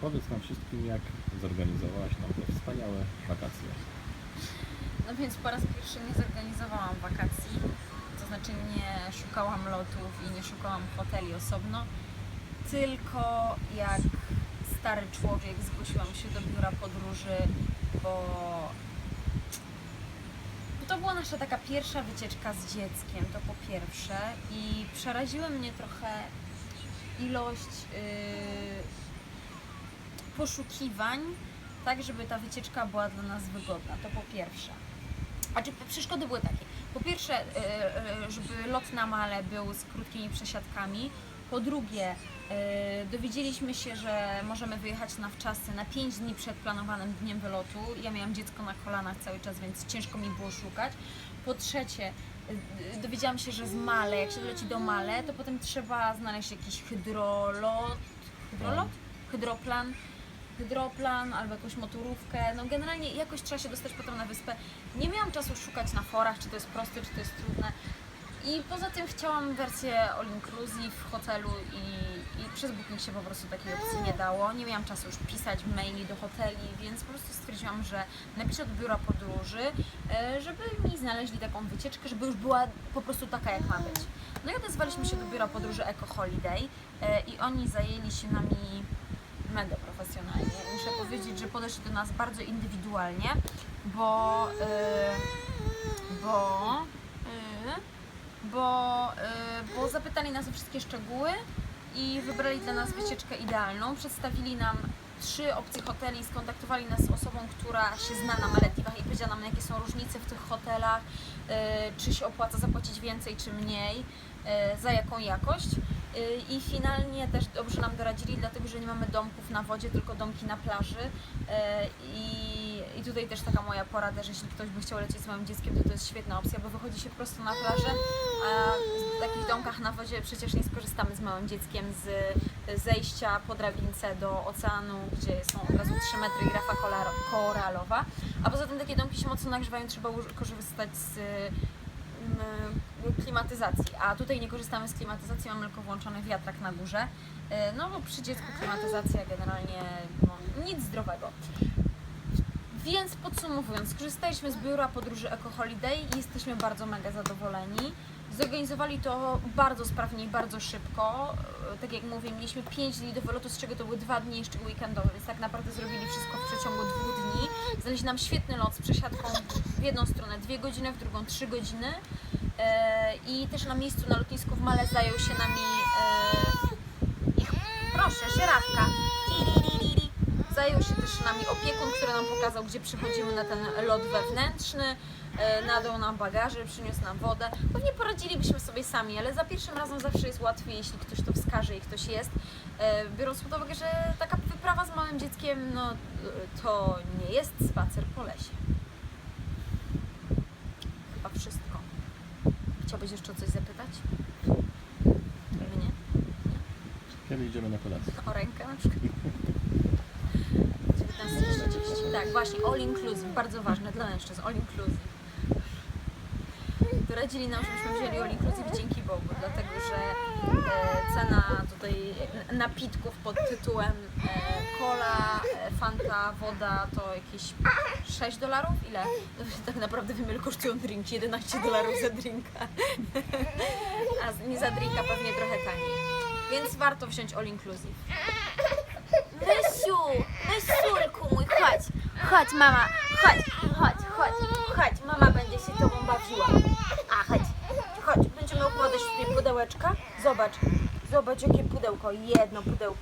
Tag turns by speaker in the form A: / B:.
A: Opowiedz nam wszystkim, jak zorganizowałaś nam te wspaniałe wakacje.
B: No więc po raz pierwszy nie zorganizowałam wakacji, to znaczy nie szukałam lotów i nie szukałam hoteli osobno, tylko jak stary człowiek zgłosiłam się do biura podróży, bo bo to była nasza taka pierwsza wycieczka z dzieckiem, to po pierwsze i przeraziły mnie trochę ilość yy, poszukiwań, tak żeby ta wycieczka była dla nas wygodna, to po pierwsze. A czy przeszkody były takie? Po pierwsze, yy, yy, żeby lot na Male był z krótkimi przesiadkami. Po drugie, yy, dowiedzieliśmy się, że możemy wyjechać na wczasy na 5 dni przed planowanym dniem wylotu. Ja miałam dziecko na kolanach cały czas, więc ciężko mi było szukać. Po trzecie, dowiedziałam się, że z Male, jak się leci do Male, to potem trzeba znaleźć jakiś hydrolot, hydrolot? Hydroplan, hydroplan albo jakąś motorówkę. No generalnie jakoś trzeba się dostać potem na wyspę. Nie miałam czasu szukać na forach, czy to jest proste, czy to jest trudne. I poza tym chciałam wersję all inclusive w hotelu i, i przez booking się po prostu takiej opcji nie dało. Nie miałam czasu już pisać maili do hoteli, więc po prostu stwierdziłam, że napiszę do biura podróży, e, żeby mi znaleźli taką wycieczkę, żeby już była po prostu taka jak ma być. No i odezwaliśmy się do biura podróży Eco Holiday e, i oni zajęli się nami mega profesjonalnie. Muszę powiedzieć, że podeszli do nas bardzo indywidualnie, bo yy, bo yy, bo, yy, bo zapytali nas o wszystkie szczegóły i wybrali dla nas wycieczkę idealną. Przedstawili nam trzy opcje hoteli, skontaktowali nas z osobą, która się zna na Malediwach i powiedziała nam, jakie są różnice w tych hotelach, czy się opłaca zapłacić więcej, czy mniej, za jaką jakość. I finalnie też dobrze nam doradzili, dlatego że nie mamy domków na wodzie, tylko domki na plaży. Yy, I, I tutaj też taka moja porada, że jeśli ktoś by chciał lecieć z małym dzieckiem, to to jest świetna opcja, bo wychodzi się prosto na plażę, a w takich domkach na wodzie przecież nie skorzystamy z małym dzieckiem z zejścia po drabince do oceanu, gdzie są od razu 3 metry i rafa koralowa. A poza tym takie domki się mocno nagrzewają, trzeba korzystać z mm, klimatyzacji, a tutaj nie korzystamy z klimatyzacji, mamy tylko włączony wiatrak na górze. E, No bo przy dziecku klimatyzacja generalnie no, nic zdrowego. Więc podsumowując, skorzystaliśmy z biura podróży Eco Holiday i jesteśmy bardzo mega zadowoleni. Zorganizowali to bardzo sprawnie i bardzo szybko. E, Tak jak mówię, mieliśmy 5 dni do wylotu, z czego to były 2 dni jeszcze weekendowe, więc tak naprawdę zrobili wszystko w przeciągu dwóch dni. Znaleźli nam świetny lot z przesiadką w jedną stronę 2 godziny, w drugą 3 godziny. E, I też na miejscu na lotnisku w Male zajął się nami e, ich, proszę, żyrafka. Zajął się też nami opiekun, który nam pokazał, gdzie przychodzimy na ten lot wewnętrzny. E, Nadał nam bagaże, przyniósł nam wodę. Pewnie poradzilibyśmy sobie sami, ale za pierwszym razem zawsze jest łatwiej, jeśli ktoś to wskaże i ktoś jest. Biorąc pod uwagę, że taka wyprawa z małym dzieckiem, no to nie jest spacer po lesie. Chyba wszystko. Chciałbyś jeszcze o coś zapytać? Mnie?
A: Kiedy idziemy na kolację?
B: O rękę na przykład? 19.30. Tak, właśnie, all inclusive, bardzo ważne dla mężczyzn, all inclusive. Doradzili nam, żebyśmy wzięli all inclusive dzięki Bogu, dlatego że e, cena tutaj napitków pod tytułem e, cola, e, fanta, woda to jakieś 6 dolarów? Ile? Tak naprawdę wiem ile kosztują drinki, 11 dolarów za drinka. A nie za drinka pewnie trochę taniej. Więc warto wziąć all inclusive.
C: Mysiu, mysulku mój, chodź, chodź mama, chodź, chodź, chodź, chodź, mama będzie się tobą bawiła. A, chodź, chodź, będziemy układać tutaj pudełeczka. Zobacz, zobacz jakie pudełko, jedno pudełko